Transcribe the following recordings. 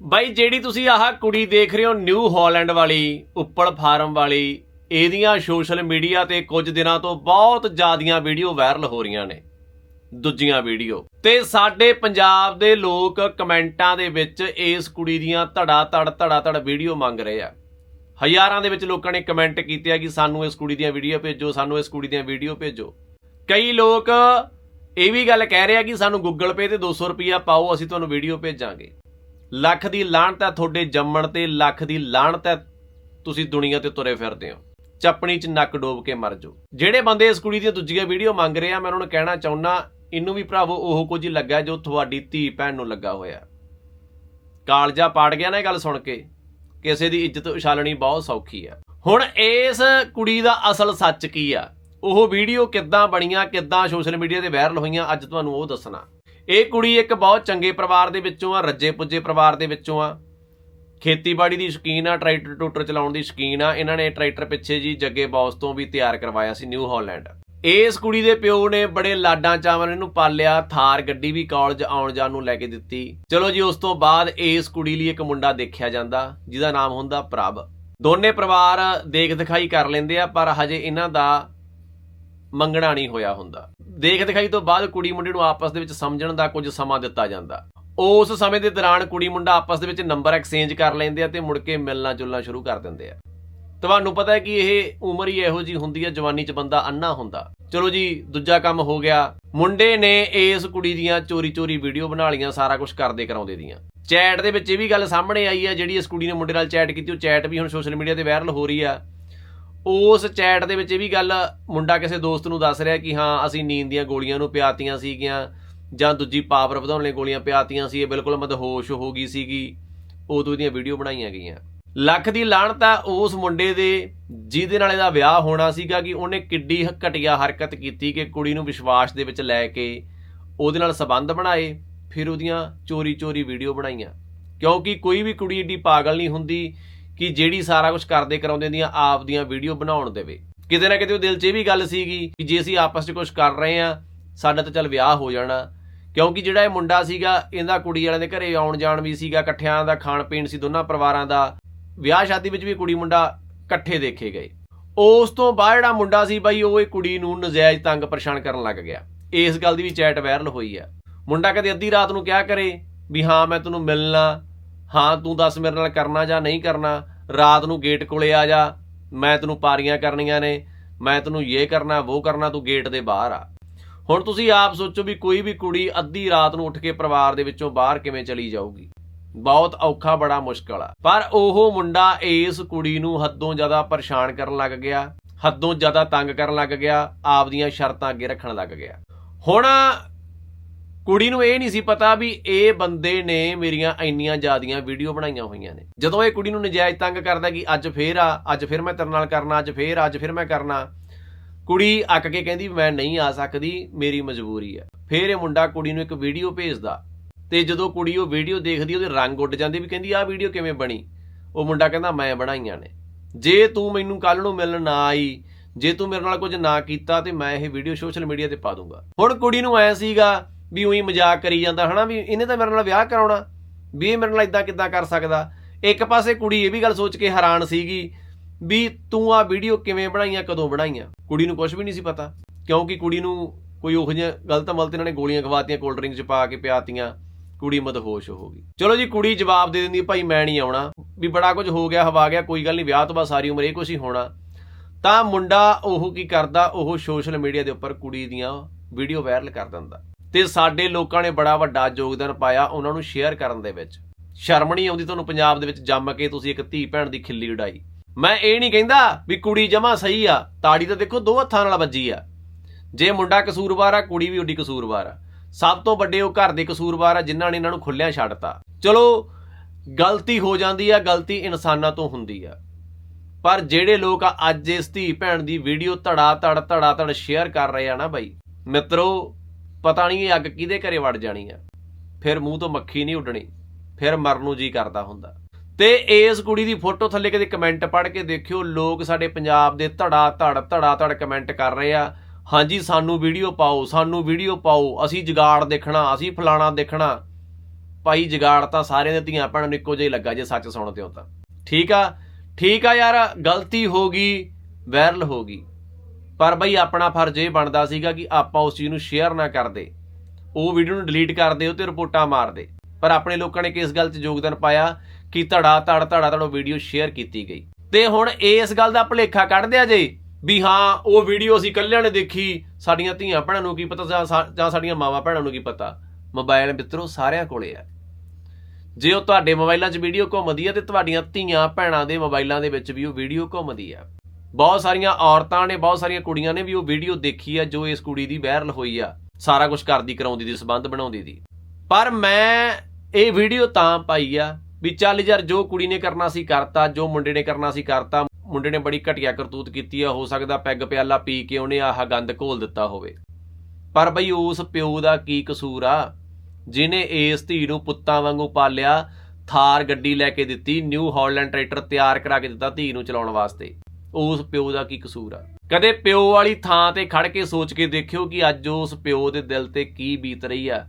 ਬਾਈ, ਜਿਹੜੀ ਤੁਸੀਂ ਆਹ ਕੁੜੀ ਦੇਖ ਰਹੇ ਹੋ ਨਿਊ ਹਾਲੈਂਡ ਵਾਲੀ ਉੱਪਲ ਫਾਰਮ ਵਾਲੀ, ਇਹਦੀਆਂ ਸੋਸ਼ਲ ਮੀਡੀਆ ਤੇ ਕੁਝ ਦਿਨਾਂ ਤੋਂ ਬਹੁਤ ਜ਼ਿਆਦੀਆਂ ਵੀਡੀਓ ਵਾਇਰਲ ਹੋ ਰਹੀਆਂ ਨੇ। ਦੂਜੀਆਂ ਵੀਡੀਓ ਤੇ ਸਾਡੇ ਪੰਜਾਬ ਦੇ ਲੋਕ ਕਮੈਂਟਾਂ ਦੇ ਵਿੱਚ ਇਸ ਕੁੜੀ ਦੀਆਂ ਧੜਾ ਧੜ ਧੜਾ ਧੜ ਵੀਡੀਓ ਮੰਗ ਰਹੇ ਆ। ਹਜ਼ਾਰਾਂ ਦੇ ਵਿੱਚ ਲੋਕਾਂ ਨੇ ਕਮੈਂਟ ਕੀਤੇ ਆ ਕਿ ਸਾਨੂੰ ਇਸ ਕੁੜੀ ਦੀਆਂ ਵੀਡੀਓ ਭੇਜੋ, ਸਾਨੂੰ ਇਸ ਕੁੜੀ ਦੀਆਂ ਵੀਡੀਓ ਭੇਜੋ। ਕਈ ਲੋਕ ਇਹ ਵੀ ਗੱਲ ਕਹਿ ਰਹੇ ਆ ਕਿ ਸਾਨੂੰ ਗੂਗਲ ਪੇ ਤੇ 200 ਰੁਪਿਆ ਪਾਓ, ਅਸੀਂ ਤੁਹਾਨੂੰ ਵੀਡੀਓ ਭੇਜਾਂਗੇ। ਲੱਖ ਦੀ ਲਾਹਣਤ ਹੈ ਤੁਹਾਡੇ ਜੰਮਣ ਤੇ, ਲੱਖ ਦੀ ਲਾਹਣਤ ਹੈ ਤੁਸੀਂ ਦੁਨੀਆ ਤੇ ਤੁਰੇ ਫਿਰਦੇ ਹੋ। ਚੱਪਣੀ 'ਚ ਨੱਕ ਡੋਬ ਕੇ ਮਰ ਜਾਓ। ਜਿਹੜੇ ਬੰਦੇ ਇਸ ਕੁੜੀ ਦੀਆਂ ਦੂਜੀਆਂ ਵੀਡੀਓ ਮੰਗ ਰਹੇ ਆ, ਮੈਂ ਉਹਨਾਂ ਨੂੰ ਕਹਿਣਾ ਚਾਹੁੰਦਾ ਇਹਨੂੰ ਵੀ ਭਰਾਵੋ, ਉਹ ਕੁਝ ਹੀ ਲੱਗਾ ਜੋ ਤੁਹਾਡੀ ਧੀ ਭੈਣ ਨੂੰ ਲੱਗਾ ਹੋਇਆ ਕਾਲਜਾ ਪਾੜ ਗਿਆ ਨਾ ਇਹ ਗੱਲ ਸੁਣ ਕੇ, ਕਿਸੇ ਦੀ ਇੱਜ਼ਤ ਉਛਾਲਣੀ ਬਹੁਤ ਸੌਖੀ ਆ ਹੁਣ ਇਸ ਕੁੜੀ ਦਾ ਅਸਲ ਸੱਚ ਕੀ ਆ? ਉਹ ਵੀਡੀਓ ਕਿੱਦਾਂ ਬਣੀਆਂ, ਕਿੱਦਾਂ ਸੋਸ਼ਲ ਮੀਡੀਆ ਤੇ ਵਾਇਰਲ ਹੋਈਆਂ, ਅੱਜ ਤੁਹਾਨੂੰ ਉਹ ਦੱਸਣਾ। ਇਹ ਕੁੜੀ ਇੱਕ ਬਹੁਤ ਚੰਗੇ ਪਰਿਵਾਰ ਦੇ ਵਿੱਚੋਂ ਆ, ਰੱਜੇ ਪੁੱਜੇ ਪਰਿਵਾਰ ਦੇ ਵਿੱਚੋਂ ਆ। ਖੇਤੀਬਾੜੀ ਦੀ ਸ਼ੌਕੀਨ ਆ, ਟਰੈਕਟਰ ਟੂਟਰ ਚਲਾਉਣ ਦੀ ਸ਼ੌਕੀਨ ਆ। ਇਹਨਾਂ ਨੇ ਟਰੈਕਟਰ ਪਿੱਛੇ ਜੀ ਜੱਗੇ ਬੌਸ ਤੋਂ ਵੀ ਤਿਆਰ ਕਰਵਾਇਆ ਸੀ, ਨਿਊ ਹਾਲੈਂਡ। ਇਸ ਕੁੜੀ ਦੇ ਪਿਓ ਨੇ ਬੜੇ ਲਾਡਾਂ ਚਾਵਾਂ ਇਹਨੂੰ ਪਾਲਿਆ, ਥਾਰ ਗੱਡੀ ਵੀ ਕਾਲਜ ਆਉਣ ਜਾਣ ਨੂੰ ਲੈ ਕੇ ਦਿੱਤੀ। ਚਲੋ ਜੀ, ਉਸ ਤੋਂ ਬਾਅਦ ਇਸ ਕੁੜੀ ਲਈ ਇੱਕ ਮੁੰਡਾ ਦੇਖਿਆ ਜਾਂਦਾ, ਜਿਹਦਾ ਨਾਮ ਹੁੰਦਾ ਪ੍ਰਭ। ਦੋਨੇ ਪਰਿਵਾਰ ਦੇਖ ਦਿਖਾਈ ਕਰ ਲੈਂਦੇ ਆ, ਪਰ ਹਜੇ ਇਹਨਾਂ ਦਾ ਮੰਗਣਾ ਨਹੀਂ ਹੋਇਆ ਹੁੰਦਾ। ਦੇਖ ਦਿਖਾਈ ਤੋਂ ਬਾਅਦ ਕੁੜੀ ਮੁੰਡੇ ਨੂੰ ਆਪਸ ਦੇ ਵਿੱਚ ਸਮਝਣ ਦਾ ਕੁਝ ਸਮਾਂ ਦਿੱਤਾ ਜਾਂਦਾ। ਉਸ ਸਮੇਂ ਦੇ ਦੌਰਾਨ ਕੁੜੀ ਮੁੰਡਾ ਆਪਸ ਦੇ ਵਿੱਚ ਨੰਬਰ ਐਕਸਚੇਂਜ ਕਰ ਲੈਂਦੇ ਆ ਤੇ ਮੁੜ ਕੇ ਮਿਲਣਾ ਜੁਲਣਾ ਸ਼ੁਰੂ ਕਰ ਦਿੰਦੇ ਆ। ਤੁਹਾਨੂੰ ਪਤਾ ਹੈ ਕਿ ਇਹ ਉਮਰ ਹੀ ਇਹੋ ਜੀ ਹੁੰਦੀ ਹੈ, ਜਵਾਨੀ 'ਚ ਬੰਦਾ ਅੰਨਾ ਹੁੰਦਾ। ਚਲੋ ਜੀ, ਦੂਜਾ ਕੰਮ ਹੋ ਗਿਆ। ਮੁੰਡੇ ਨੇ ਇਸ ਕੁੜੀ ਦੀਆਂ ਚੋਰੀ-ਚੋਰੀ ਵੀਡੀਓ ਬਣਾ ਲੀਆਂ ਸਾਰਾ ਕੁਝ ਕਰਦੇ ਕਰਾਉਂਦੇ ਦੀਆਂ। ਚੈਟ ਦੇ ਵਿੱਚ ਇਹ ਵੀ ਗੱਲ ਸਾਹਮਣੇ ਆਈ ਹੈ, ਜਿਹੜੀ ਇਸ ਕੁੜੀ ਨੇ ਮੁੰਡੇ ਨਾਲ ਚੈਟ ਕੀਤੀ, ਉਹ ਚੈਟ ਵੀ ਹੁਣ ਸੋਸ਼ਲ ਮੀਡੀਆ ਤੇ ਵਾਇਰਲ ਹੋ ਰਹੀ ਆ। ਉਸ ਚੈਟ ਦੇ ਵਿੱਚ ਇਹ ਵੀ ਗੱਲ ਮੁੰਡਾ ਕਿਸੇ ਦੋਸਤ ਨੂੰ ਦੱਸ ਰਿਹਾ ਕਿ ਹਾਂ, ਅਸੀਂ ਨੀਂਦ ਦੀਆਂ ਗੋਲੀਆਂ ਨੂੰ ਪਿਆਤੀਆਂ ਸੀਗੀਆਂ ਜਾਂ ਦੂਜੀ ਪਾਵਰ ਵਧਾਉਣ ਲਈ ਗੋਲੀਆਂ ਪਿਆਤੀਆਂ ਸੀ, ਇਹ ਬਿਲਕੁਲ ਮਦਹੋਸ਼ ਹੋ ਗਈ ਸੀਗੀ। ਉਦੋਂ ਦੀਆਂ ਵੀਡੀਓ ਬਣਾਈਆਂ ਗਈਆਂ। ਲੱਖ ਦੀ ਲਾਹਣਤ ਆ ਉਸ ਮੁੰਡੇ ਦੇ, ਜਿਹਦੇ ਨਾਲ ਇਹਦਾ ਵਿਆਹ ਹੋਣਾ ਸੀਗਾ ਕਿ ਉਹਨੇ ਕਿੱਡੀ ਘਟੀਆ ਹਰਕਤ ਕੀਤੀ ਕਿ ਕੁੜੀ ਨੂੰ ਵਿਸ਼ਵਾਸ ਦੇ ਵਿੱਚ ਲੈ ਕੇ ਉਹਦੇ ਨਾਲ ਸਬੰਧ ਬਣਾਏ, ਫਿਰ ਉਹਦੀਆਂ ਚੋਰੀ-ਚੋਰੀ ਵੀਡੀਓ ਬਣਾਈਆਂ। ਕਿਉਂਕਿ ਕੋਈ ਵੀ ਕੁੜੀ ਏਡੀ ਪਾਗਲ ਨਹੀਂ ਹੁੰਦੀ ਕਿ ਜਿਹੜੀ ਸਾਰਾ ਕੁਝ ਕਰਦੇ ਕਰਾਉਂਦੇ ਦੀਆਂ ਆਪ ਦੀਆਂ ਵੀਡੀਓ ਬਣਾਉਣ ਦੇਵੇ ਕਿਤੇ ਨਾ ਕਿਤੇ ਉਹ ਦਿਲ 'ਚ ਇਹ ਵੀ ਗੱਲ ਸੀਗੀ ਕਿ ਜੇ ਅਸੀਂ ਆਪਸ 'ਚ ਕੁਝ ਕਰ ਰਹੇ ਆ ਸਾਡਾ ਤਾਂ ਚੱਲ ਵਿਆਹ ਹੋ ਜਾਣਾ। ਕਿਉਂਕਿ ਜਿਹੜਾ ਇਹ ਮੁੰਡਾ ਸੀਗਾ, ਇਹਦਾ ਕੁੜੀ ਵਾਲਿਆਂ ਦੇ ਘਰੇ ਆਉਣ ਜਾਣ ਵੀ ਸੀਗਾ, ਇਕੱਠਿਆਂ ਦਾ ਖਾਣ ਪੀਣ ਸੀ, ਦੋਨਾਂ ਪਰਿਵਾਰਾਂ ਦਾ। ਵਿਆਹ ਸ਼ਾਦੀ ਵਿੱਚ ਵੀ ਕੁੜੀ ਮੁੰਡਾ ਇਕੱਠੇ ਦੇਖੇ ਗਏ। ਉਸ ਤੋਂ ਬਾਅਦ ਜਿਹੜਾ ਮੁੰਡਾ ਸੀ ਬਾਈ, ਉਹ ਇਹ ਕੁੜੀ ਨੂੰ ਨਜਾਇਜ਼ ਤੰਗ ਪਰੇਸ਼ਾਨ ਕਰਨ ਲੱਗ ਗਿਆ। ਇਸ ਗੱਲ ਦੀ ਵੀ ਚੈਟ ਵਾਇਰਲ ਹੋਈ ਆ। ਮੁੰਡਾ ਕਦੇ ਅੱਧੀ ਰਾਤ ਨੂੰ ਕਿਹਾ ਕਰੇ ਵੀ, ਹਾਂ, ਮੈਂ ਤੈਨੂੰ ਮਿਲਣਾ ਹਾਂ, ਤੂੰ ਦੱਸ ਮੇਰੇ ਨਾਲ ਕਰਨਾ ਜਾਂ ਨਹੀਂ ਕਰਨਾ? ਰਾਤ ਨੂੰ ਗੇਟ ਕੋਲੇ ਆ ਜਾ। ਮੈਂ ਤੈਨੂੰ ਪਾਰੀਆਂ ਕਰਨੀਆਂ ਨੇ। ਮੈਂ ਤੈਨੂੰ ਇਹ ਕਰਨਾ ਉਹ ਕਰਨਾ, ਤੂੰ ਗੇਟ ਦੇ ਬਾਹਰ ਆ। ਹੁਣ ਤੁਸੀਂ ਆਪ ਸੋਚੋ ਵੀ ਕੋਈ ਵੀ ਕੁੜੀ ਅੱਧੀ ਰਾਤ ਨੂੰ ਉੱਠ ਕੇ ਪਰਿਵਾਰ ਦੇ ਵਿੱਚੋਂ ਬਾਹਰ ਕਿਵੇਂ ਚਲੀ ਜਾਊਗੀ। ਬਹੁਤ ਔਖਾ, ਬੜਾ ਮੁਸ਼ਕਲ ਆ। ਪਰ ਉਹ ਮੁੰਡਾ ਇਸ ਕੁੜੀ ਨੂੰ ਹੱਦੋਂ ਜ਼ਿਆਦਾ ਪਰੇਸ਼ਾਨ ਕਰਨ ਲੱਗ ਗਿਆ, ਹੱਦੋਂ ਜ਼ਿਆਦਾ ਤੰਗ ਕਰਨ ਲੱਗ ਗਿਆ ਆਪਦੀਆਂ ਸ਼ਰਤਾਂ ਅੱਗੇ ਰੱਖਣ ਲੱਗ ਗਿਆ। ਹੁਣ ਕੁੜੀ ਨੂੰ ਇਹ ਨਹੀਂ ਸੀ ਪਤਾ ਵੀ ਇਹ ਬੰਦੇ ਨੇ ਮੇਰੀਆਂ ਇੰਨੀਆਂ ਜ਼ਿਆਦੀਆਂ ਵੀਡੀਓ ਬਣਾਈਆਂ ਹੋਈਆਂ ਨੇ। ਜਦੋਂ ਇਹ ਕੁੜੀ ਨੂੰ ਨਜਾਇਜ਼ ਤੰਗ ਕਰਦਾ ਕਿ ਅੱਜ ਫੇਰ ਆ, ਅੱਜ ਫਿਰ ਮੈਂ ਤੇਰੇ ਨਾਲ ਕਰਨਾ, ਅੱਜ ਫੇਰ ਅੱਜ ਫਿਰ ਮੈਂ ਕਰਨਾ, ਕੁੜੀ ਅੱਕ ਕੇ ਕਹਿੰਦੀ, ਮੈਂ ਨਹੀਂ ਆ ਸਕਦੀ, ਮੇਰੀ ਮਜਬੂਰੀ ਆ ਫੇਰ ਇਹ ਮੁੰਡਾ ਕੁੜੀ ਨੂੰ ਇੱਕ ਵੀਡੀਓ ਭੇਜਦਾ ਤੇ ਜਦੋਂ ਕੁੜੀ ਉਹ ਵੀਡੀਓ ਦੇਖਦੀ, ਉਹਦੇ ਰੰਗ ਉੱਡ ਜਾਂਦੇ ਵੀ ਕਹਿੰਦੀ, ਆਹ ਵੀਡੀਓ ਕਿਵੇਂ ਬਣੀ? ਉਹ ਮੁੰਡਾ ਕਹਿੰਦਾ, ਮੈਂ ਬਣਾਈਆਂ ਨੇ। ਜੇ ਤੂੰ ਮੈਨੂੰ ਕੱਲ ਨੂੰ ਮਿਲਣ ਨਾ ਆਈ, ਜੇ ਤੂੰ ਮੇਰੇ ਨਾਲ ਕੁਝ ਨਾ ਕੀਤਾ, ਤੇ ਮੈਂ ਇਹ ਵੀਡੀਓ ਸੋਸ਼ਲ ਮੀਡੀਆ ਤੇ ਪਾ ਦੂੰਗਾ। ਹੁਣ ਕੁੜੀ ਨੂੰ ਐ ਸੀਗਾ ਵੀ ਉਹੀ ਮਜ਼ਾਕ ਕਰੀ ਜਾਂਦਾ, ਹਨਾ? ਵੀ ਇਹਨੇ ਤਾਂ ਮੇਰੇ ਨਾਲ ਵਿਆਹ ਕਰਾਉਣਾ। ਵੀ ਇਹ ਮੇਰੇ ਨਾਲ ਇਦਾਂ ਕਿੱਦਾਂ ਕਰ ਸਕਦਾ? ਇੱਕ ਪਾਸੇ ਕੁੜੀ ਇਹ ਵੀ ਗੱਲ ਸੋਚ ਕੇ ਹੈਰਾਨ ਸੀਗੀ ਵੀ ਤੂੰ ਆ ਵੀਡੀਓ ਕਿਵੇਂ ਬਣਾਈਆਂ, ਕਦੋਂ ਬਣਾਈਆਂ? ਕੁੜੀ ਨੂੰ ਕੁਝ ਵੀ ਨਹੀਂ ਸੀ ਪਤਾ। ਕਿਉਂਕਿ ਕੁੜੀ ਨੂੰ ਕੋਈ ਉਹ ਜਿਹੀਆਂ ਗਲਤ ਮਲਤ ਇਹਨਾਂ ਨੇ ਗੋਲੀਆਂ ਖਵਾਤੀਆਂ ਕੋਲਡ ਡਰਿੰਕ ਚ ਪਾ ਕੇ ਪਿਆਤੀਆਂ, ਕੁੜੀ ਮਦਹੋਸ਼ ਹੋ ਗਈ। ਚਲੋ ਜੀ, ਕੁੜੀ ਜਵਾਬ ਦੇ ਦਿੰਦੀ, ਭਾਈ ਮੈਂ ਨਹੀਂ ਆਉਣਾ। ਵੀ ਬੜਾ ਕੁਝ ਹੋ ਗਿਆ, ਹਵਾ ਗਿਆ, ਕੋਈ ਗੱਲ ਨਹੀਂ, ਵਿਆਹ ਤੋਂ ਬਾਅਦ ਸਾਰੀ ਉਮਰ ਇਹ ਕੁਝ ਹੀ ਹੋਣਾ। ਤਾਂ ਮੁੰਡਾ ਉਹ ਕੀ ਕਰਦਾ, ਉਹ ਸੋਸ਼ਲ ਮੀਡੀਆ ਦੇ ਉੱਪਰ ਕੁੜੀ ਦੀਆਂ ਵੀਡੀਓ ਵਾਇਰਲ ਕਰ ਦਿੰਦਾ। ਤੇ ਸਾਡੇ ਲੋਕਾਂ ਨੇ ਬੜਾ ਵੱਡਾ ਯੋਗਦਾਨ ਪਾਇਆ ਉਹਨਾਂ ਨੂੰ ਸ਼ੇਅਰ ਕਰਨ ਦੇ ਵਿੱਚ। ਸ਼ਰਮ ਨਹੀਂ ਆਉਂਦੀ ਤੁਹਾਨੂੰ ਪੰਜਾਬ ਦੇ ਵਿੱਚ ਜੰਮ ਕੇ ਤੁਸੀਂ ਇੱਕ ਧੀ ਭੈਣ ਦੀ ਖਿੱਲੀ ਉਡਾਈ। ਮੈਂ ਇਹ ਨਹੀਂ ਕਹਿੰਦਾ ਵੀ ਕੁੜੀ ਜਮਾ ਸਹੀ ਆ, ਤਾੜੀ ਤਾਂ ਦੇਖੋ ਦੋ ਹੱਥਾਂ ਨਾਲ ਵੱਜੀ ਆ। ਜੇ ਮੁੰਡਾ ਕਸੂਰਵਾਰ ਆ, ਕੁੜੀ ਵੀ ਉਹਦੀ ਕਸੂਰਵਾਰ ਆ। ਸਭ ਤੋਂ ਵੱਡੇ ਉਹ ਘਰ ਦੇ ਕਸੂਰਵਾਰ ਆ ਜਿਨ੍ਹਾਂ ਨੇ ਇਹਨਾਂ ਨੂੰ ਖੁੱਲਿਆਂ ਛੱਡਤਾ। ਚਲੋ, ਗਲਤੀ ਹੋ ਜਾਂਦੀ ਆ, ਗਲਤੀ ਇਨਸਾਨਾਂ ਤੋਂ ਹੁੰਦੀ ਆ। ਪਰ ਜਿਹੜੇ ਲੋਕ ਅੱਜ ਇਸ ਧੀ ਭੈਣ ਦੀ ਵੀਡੀਓ ਧੜਾ ਧੜ ਧੜਾ ਧੜ ਸ਼ੇਅਰ ਕਰ ਰਹੇ ਆ ਨਾ ਬਾਈ। ਮਿੱਤਰੋ ਪਤਾ ਨਹੀਂ ਇਹ ਅੱਗ ਕਿਹਦੇ ਘਰੇ ਵੜ ਜਾਣੀ ਆ। ਫਿਰ ਮੂੰਹ ਤੋਂ ਮੱਖੀ ਨਹੀਂ ਉੱਡਣੀ, ਫਿਰ ਮਰਨ ਨੂੰ ਜੀ ਕਰਦਾ ਹੁੰਦਾ। ਤੇ ਇਸ ਕੁੜੀ ਦੀ ਫੋਟੋ ਥੱਲੇ ਕਦੇ ਕਮੈਂਟ ਪੜ੍ਹ ਕੇ ਦੇਖਿਓ, ਲੋਕ ਸਾਡੇ ਪੰਜਾਬ ਦੇ ਧੜਾ ਧੜ ਧੜਾ ਧੜ ਕਮੈਂਟ ਕਰ ਰਹੇ ਆ। ਹਾਂਜੀ, ਸਾਨੂੰ ਵੀਡੀਓ ਪਾਓ, ਸਾਨੂੰ ਵੀਡੀਓ ਪਾਓ, ਅਸੀਂ ਜਗਾੜ ਦੇਖਣਾ, ਅਸੀਂ ਫਲਾਣਾ ਦੇਖਣਾ। ਭਾਈ, ਜਗਾੜ ਤਾਂ ਸਾਰਿਆਂ ਦੇ ਧੀਆਂ ਭੈਣਾਂ ਨੂੰ ਇੱਕੋ ਜਿਹਾ ਹੀ ਲੱਗਾ ਜੇ ਸੱਚ ਸੁਣਦੇ ਹੋ ਤਾਂ। ਠੀਕ ਆ? ਠੀਕ ਆ ਯਾਰ, ਗਲਤੀ ਹੋ ਗਈ ਵਾਇਰਲ ਹੋ ਗਈ। ਪਰ ਬਈ ਆਪਣਾ ਫਰਜ਼ ਇਹ ਬਣਦਾ ਸੀਗਾ ਕਿ ਆਪਾਂ ਉਸ ਚੀਜ਼ ਨੂੰ ਸ਼ੇਅਰ ਨਾ ਕਰਦੇ ਉਹ ਵੀਡੀਓ ਨੂੰ ਡਿਲੀਟ ਕਰਦੇ ਉਹ ਤੇ ਰਿਪੋਰਟਾਂ ਮਾਰਦੇ ਪਰ ਆਪਣੇ ਲੋਕਾਂ ਨੇ ਕਿਸ ਗੱਲ 'ਚ ਯੋਗਦਾਨ ਪਾਇਆ? ਕਿ ਧੜਾ, ਧੜ, ਧੜਾ ਧੜੋ ਵੀਡੀਓ ਸ਼ੇਅਰ ਕੀਤੀ ਗਈ। ਤੇ ਹੁਣ ਇਸ ਗੱਲ ਦਾ ਭੁਲੇਖਾ ਕੱਢ ਦਿਆ ਜੇ ਵੀ ਹਾਂ, ਉਹ ਵੀਡੀਓ ਅਸੀਂ ਕੱਲਿਆਂ ਨੇ ਦੇਖੀ, ਸਾਡੀਆਂ ਧੀਆਂ ਭੈਣਾਂ ਨੂੰ ਕੀ ਪਤਾ ਜਾਂ ਸਾ- ਜਾਂ ਸਾਡੀਆਂ ਮਾਵਾਂ ਭੈਣਾਂ ਨੂੰ ਕੀ ਪਤਾ? ਮੋਬਾਈਲ ਮਿੱਤਰੋ, ਸਾਰਿਆਂ ਕੋਲੇ ਆ। ਜੇ ਉਹ ਤੁਹਾਡੇ ਮੋਬਾਈਲਾਂ 'ਚ ਵੀਡੀਓ ਘੁੰਮਦੀ ਆ ਤੇ ਤੁਹਾਡੀਆਂ ਧੀਆਂ ਭੈਣਾਂ ਦੇ ਮੋਬਾਈਲਾਂ ਦੇ ਵਿੱਚ ਵੀ ਉਹ ਵੀਡੀਓ ਘੁੰਮਦੀ ਆ। ਬਹੁਤ ਸਾਰੀਆਂ ਔਰਤਾਂ ਨੇ, ਬਹੁਤ ਸਾਰੀਆਂ ਕੁੜੀਆਂ ਨੇ ਵੀ ਉਹ ਵੀਡੀਓ ਦੇਖੀ ਆ ਜੋ ਇਸ ਕੁੜੀ ਦੀ ਵਾਇਰਲ ਹੋਈ ਆ। ਸਾਰਾ ਕੁਝ ਕਰਦੀ ਕਰਾਉਂਦੀ ਦੀ, ਸਬੰਧ ਬਣਾਉਂਦੀ ਦੀ। ਪਰ ਮੈਂ ਇਹ ਵੀਡੀਓ ਤਾਂ ਪਾਈ ਆ ਵੀ ਚੱਲ ਯਾਰ, ਜੋ ਕੁੜੀ ਨੇ ਕਰਨਾ ਸੀ ਕਰਤਾ, ਜੋ ਮੁੰਡੇ ਨੇ ਕਰਨਾ ਸੀ ਕਰਤਾ, ਮੁੰਡੇ ਨੇ ਬੜੀ ਘਟੀਆ ਕਰਤੂਤ ਕੀਤੀ ਆ, ਹੋ ਸਕਦਾ ਪੈਗ ਪਿਆਲਾ ਪੀ ਕੇ ਉਹਨੇ ਆਹ ਗੰਦ ਘੋਲ ਦਿੱਤਾ ਹੋਵੇ। ਪਰ ਬਈ ਉਸ ਪਿਓ ਦਾ ਕੀ ਕਸੂਰ ਆ? ਜਿਨੇ ਇਸ ਧੀ ਨੂੰ ਪੁੱਤਾਂ ਵਾਂਗੂ ਪਾਲਿਆ, ਥਾਰ ਗੱਡੀ ਲੈ ਕੇ ਦਿੱਤੀ ਨਿਊ ਹਾਲੈਂਡ ਟਰੈਕਟਰ ਤਿਆਰ ਕਰਾ ਕੇ ਦਿੱਤਾ ਧੀ ਨੂੰ ਚਲਾਉਣ ਵਾਸਤੇ। ਉਸ ਪਿਓ ਦਾ ਕੀ ਕਸੂਰ ਆ? ਕਦੇ ਪਿਓ ਵਾਲੀ ਥਾਂ ਤੇ ਖੜ ਕੇ ਸੋਚ ਕੇ ਦੇਖਿਓ ਕਿ ਅੱਜ ਉਸ ਪਿਓ ਦੇ ਦਿਲ ਤੇ ਕੀ ਬੀਤ ਰਹੀ ਆ।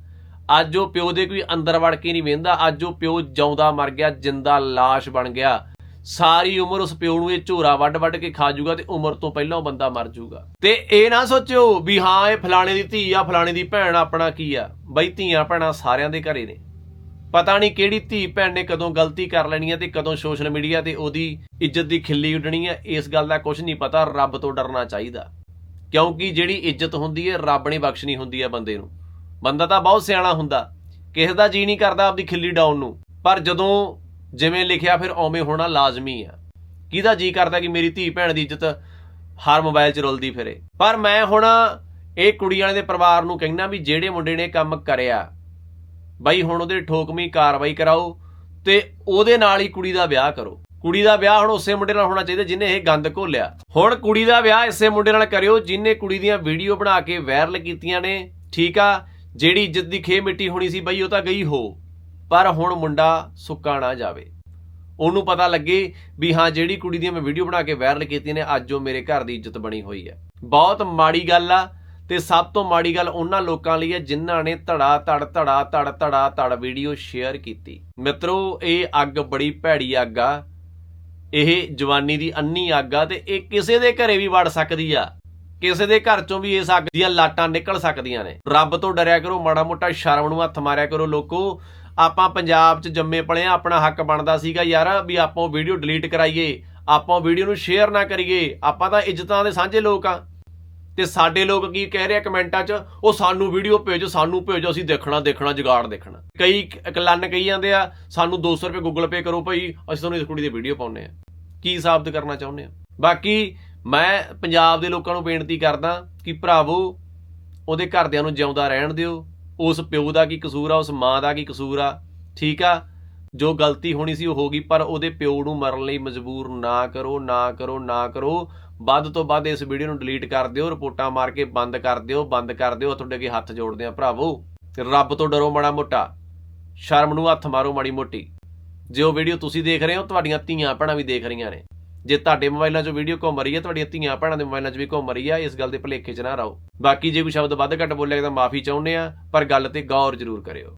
ਅੱਜ ਉਹ ਪਿਓ ਦੇ ਕੋਈ ਅੰਦਰ ਵੜ ਕੇ ਨਹੀਂ ਵੇਂਦਾ, ਅੱਜ ਉਹ ਪਿਓ ਜਿਉਂਦਾ ਮਰ ਗਿਆ, ਜਿੰਦਾ ਲਾਸ਼ ਬਣ ਗਿਆ। ਸਾਰੀ ਉਮਰ ਉਸ ਪਿਓ ਨੂੰ ਇਹ ਝੋਰਾ ਵੱਡ ਵੱਡ ਕੇ ਖਾ ਜੂਗਾ ਤੇ ਉਮਰ ਤੋਂ ਪਹਿਲਾਂ ਉਹ ਬੰਦਾ ਮਰ ਜੂਗਾ। ਤੇ ਇਹ ਨਾ ਸੋਚਿਓ ਵੀ ਹਾਂ, ਇਹ ਫਲਾਣੇ ਦੀ ਧੀ ਆ, ਫਲਾਣੇ ਦੀ ਭੈਣ ਆਪਣਾ ਕੀ ਆ? ਬਈ ਧੀਆਂ ਭੈਣਾਂ ਸਾਰਿਆਂ ਦੇ ਘਰੇ ਨੇ। ਪਤਾ ਨਹੀਂ ਕਿਹੜੀ ਧੀ ਭੈਣ ਨੇ ਕਦੋਂ ਗਲਤੀ ਕਰ ਲੈਣੀ ਹੈ ਤੇ ਕਦੋਂ ਸੋਸ਼ਲ ਮੀਡੀਆ ਤੇ ਉਹਦੀ ਇੱਜ਼ਤ ਦੀ ਖਿੱਲੀ ਉੱਡਣੀ ਹੈ ਇਸ ਗੱਲ ਦਾ ਕੁਝ ਨਹੀਂ ਪਤਾ, ਰੱਬ ਤੋਂ ਡਰਨਾ ਚਾਹੀਦਾ। ਕਿਉਂਕਿ ਜਿਹੜੀ ਇੱਜ਼ਤ ਹੁੰਦੀ ਹੈ ਰੱਬ ਨੇ ਬਖਸ਼ਣੀ ਹੁੰਦੀ ਹੈ ਬੰਦੇ ਨੂੰ। ਬੰਦਾ ਤਾਂ ਬਹੁਤ ਸਿਆਣਾ ਹੁੰਦਾ, ਕਿਸੇ ਦਾ ਜੀ ਨਹੀਂ ਕਰਦਾ ਆਪਦੀ ਖਿੱਲੀ ਡਾਊਨ ਨੂੰ। ਪਰ ਜਦੋਂ ਜਿਵੇਂ ਲਿਖਿਆ ਫਿਰ ਓਵੇਂ ਹੋਣਾ ਲਾਜ਼ਮੀ ਆ। ਕਿਹਦਾ ਜੀ ਕਰਦਾ ਕਿ ਮੇਰੀ ਧੀ ਭੈਣ ਦੀ ਇੱਜ਼ਤ ਹਰ ਮੋਬਾਈਲ 'ਚ ਰੁਲਦੀ ਫਿਰੇ? ਪਰ ਮੈਂ ਹੁਣ ਇਹ ਕੁੜੀ ਵਾਲੇ ਦੇ ਪਰਿਵਾਰ ਨੂੰ ਕਹਿਣਾ ਵੀ ਜਿਹੜੇ ਮੁੰਡੇ ਨੇ ਕੰਮ ਕਰਿਆ ਬਾਈ ਹੁਣ ਉਹਦੇ ਠੋਕਮੀ ਕਾਰਵਾਈ ਕਰਾਓ ਤੇ ਉਹਦੇ ਨਾਲ ਹੀ ਕੁੜੀ ਦਾ ਵਿਆਹ ਕਰੋ। ਕੁੜੀ ਦਾ ਵਿਆਹ ਹੁਣ ਉਸੇ ਮੁੰਡੇ ਨਾਲ ਹੋਣਾ ਚਾਹੀਦਾ ਜਿਹਨੇ ਇਹ ਗੰਦ ਘੋਲਿਆ। ਹੁਣ ਕੁੜੀ ਦਾ ਵਿਆਹ ਇਸੇ ਮੁੰਡੇ ਨਾਲ ਕਰਿਓ ਜਿਹਨੇ ਕੁੜੀ ਦੀਆਂ ਵੀਡੀਓ ਬਣਾ ਕੇ ਵਾਇਰਲ ਕੀਤੀਆਂ ਨੇ, ਠੀਕ ਆ? ਜਿਹੜੀ ਇੱਜ਼ਤ ਦੀ ਖੇ ਮਿੱਟੀ ਹੋਣੀ ਸੀ ਬਈ, ਉਹ ਤਾਂ ਗਈ ਹੋ। ਪਰ ਹੁਣ ਮੁੰਡਾ ਸੁੱਕਾ ਨਾ ਜਾਵੇ। ਉਹਨੂੰ ਪਤਾ ਲੱਗੇ ਵੀ ਹਾਂ, ਜਿਹੜੀ ਕੁੜੀ ਦੀ ਮੈਂ ਵੀਡੀਓ ਬਣਾ ਕੇ ਵਾਇਰਲ ਕੀਤੀ ਨੇ, ਅੱਜ ਉਹ ਮੇਰੇ ਘਰ ਦੀ ਇੱਜ਼ਤ ਬਣੀ ਹੋਈ ਹੈ। ਬਹੁਤ ਮਾੜੀ ਗੱਲ ਆ। ਤੇ ਸਭ ਤੋਂ ਮਾੜੀ ਗੱਲ ਉਹਨਾਂ ਲੋਕਾਂ ਲਈ ਹੈ ਜਿਨ੍ਹਾਂ ਨੇ ਧੜਾ ਧੜ ਧੜਾ ਧੜ ਧੜਾ ਧੜ ਵੀਡੀਓ ਸ਼ੇਅਰ ਕੀਤੀ। ਮਿੱਤਰੋ, ਇਹ ਅੱਗ ਬੜੀ ਭੈੜੀ ਅੱਗ ਆ। ਇਹ ਜਵਾਨੀ ਦੀ ਅੰਨੀ ਅੱਗ ਆ ਤੇ ਇਹ ਕਿਸੇ ਦੇ ਘਰੇ ਵੀ ਵੜ ਸਕਦੀ ਆ। ਕਿਸੇ ਦੇ ਘਰ ਚੋਂ ਵੀ ਇਸ ਅੱਗ ਦੀਆਂ ਲਾਟਾਂ ਨਿਕਲ ਸਕਦੀਆਂ ਨੇ। ਰੱਬ ਤੋਂ ਡਰਿਆ ਕਰੋ, ਮਾੜਾ ਮੋਟਾ ਸ਼ਰਮ ਨੂੰ ਹੱਥ ਮਾਰਿਆ ਕਰੋ ਲੋਕੋ। ਆਪਾਂ ਪੰਜਾਬ 'ਚ ਜੰਮੇ ਪਲੇ ਆ, ਆਪਣਾ ਹੱਕ ਬਣਦਾ ਸੀਗਾ ਯਾਰ ਵੀ ਆਪਾਂ ਉਹ ਵੀਡੀਓ ਡਿਲੀਟ ਕਰਾਈਏ। ਆਪਾਂ ਵੀਡੀਓ ਨੂੰ ਸ਼ੇਅਰ ਨਾ ਕਰੀਏ। ਆਪਾਂ ਤਾਂ ਇੱਜ਼ਤਾਂ ਦੇ ਸਾਂਝੇ ਲੋਕ ਆ। ਤੇ ਸਾਡੇ ਲੋਕ ਕੀ ਕਹਿ ਰਹੇ ਆ ਕਮੈਂਟਾਂ 'ਚ? ਉਹ ਸਾਨੂੰ ਵੀਡੀਓ ਭੇਜੋ, ਸਾਨੂੰ ਭੇਜੋ, ਅਸੀਂ ਦੇਖਣਾ ਦੇਖਣਾ, ਜੁਗਾੜ ਦੇਖਣਾ। ਕਈ ਕ- ਕਹੀ ਜਾਂਦੇ ਆ, ਸਾਨੂੰ 200 ਰੁਪਏ ਗੂਗਲ ਪੇ ਕਰੋ ਭਾਈ, ਅਸੀਂ ਤੁਹਾਨੂੰ ਇਸ ਕੁੜੀ ਦੀ ਵੀਡੀਓ ਪਾਉਨੇ ਆ। ਕੀ ਸਾਬਤ ਕਰਨਾ ਚਾਹੁੰਦੇ ਆ? ਬਾਕੀ ਮੈਂ ਪੰਜਾਬ ਦੇ ਲੋਕਾਂ ਨੂੰ ਬੇਨਤੀ ਕਰਦਾ ਕਿ ਭਰਾਵੋ, ਉਹਦੇ ਘਰਦਿਆਂ ਨੂੰ ਜਿਉਂਦਾ ਰਹਿਣ ਦਿਓ। ਉਸ ਪਿਓ ਦਾ ਕੀ ਕਸੂਰ ਆ, ਉਸ ਮਾਂ ਦਾ ਕੀ ਕਸੂਰ ਆ, ਠੀਕ ਆ? ਜੋ ਗਲਤੀ ਹੋਣੀ ਸੀ ਉਹ ਹੋ ਗਈ, ਪਰ ਉਹਦੇ ਪਿਓ ਨੂੰ ਮਰਨ ਲਈ ਮਜਬੂਰ ਨਾ ਕਰੋ ਨਾ ਕਰੋ ਨਾ ਕਰੋ। ਵੱਧ ਤੋਂ ਵੱਧ ਇਸ ਵੀਡੀਓ ਨੂੰ ਡਿਲੀਟ ਕਰ ਦਿਓ, ਰਿਪੋਰਟਾਂ ਮਾਰ ਕੇ ਬੰਦ ਕਰ ਦਿਓ, ਬੰਦ ਕਰ ਦਿਓ, ਤੁਹਾਡੇ ਅੱਗੇ ਹੱਥ ਜੋੜਦੇ ਆ ਭਰਾਵੋ। ਰੱਬ ਤੋਂ ਡਰੋ ਮਾੜਾ ਮੋਟਾ, ਸ਼ਰਮ ਨੂੰ ਹੱਥ ਮਾਰੋ ਮਾੜੀ ਮੋਟੀ। ਜੇ ਉਹ ਵੀਡੀਓ ਤੁਸੀਂ ਦੇਖ ਰਹੇ ਹੋ, ਤੁਹਾਡੀਆਂ ਧੀਆਂ ਭੈਣਾਂ ਵੀ ਦੇਖ ਰਹੀਆਂ ਨੇ। ਜੇ ਤੁਹਾਡੇ ਮੋਬਾਈਲਾਂ 'ਚ ਵੀਡੀਓ ਘੁੰਮ ਰਹੀ ਹੈ, ਤੁਹਾਡੀਆਂ ਧੀਆਂ ਭੈਣਾਂ ਦੇ ਮੋਬਾਈਲਾਂ 'ਚ ਵੀ ਘੁੰਮ ਰਹੀ ਹੈ ਇਸ ਗੱਲ ਦੇ ਭੁਲੇਖੇ 'ਚ ਨਾ ਰਹੋ। ਬਾਕੀ ਜੇ ਕੋਈ ਸ਼ਬਦ ਵੱਧ ਘੱਟ ਬੋਲਿਆ ਤਾਂ ਮਾਫੀ ਚਾਹੁੰਦੇ ਆ, ਪਰ ਗੱਲ ਤੇ ਗੌਰ ਜ਼ਰੂਰ ਕਰਿਓ।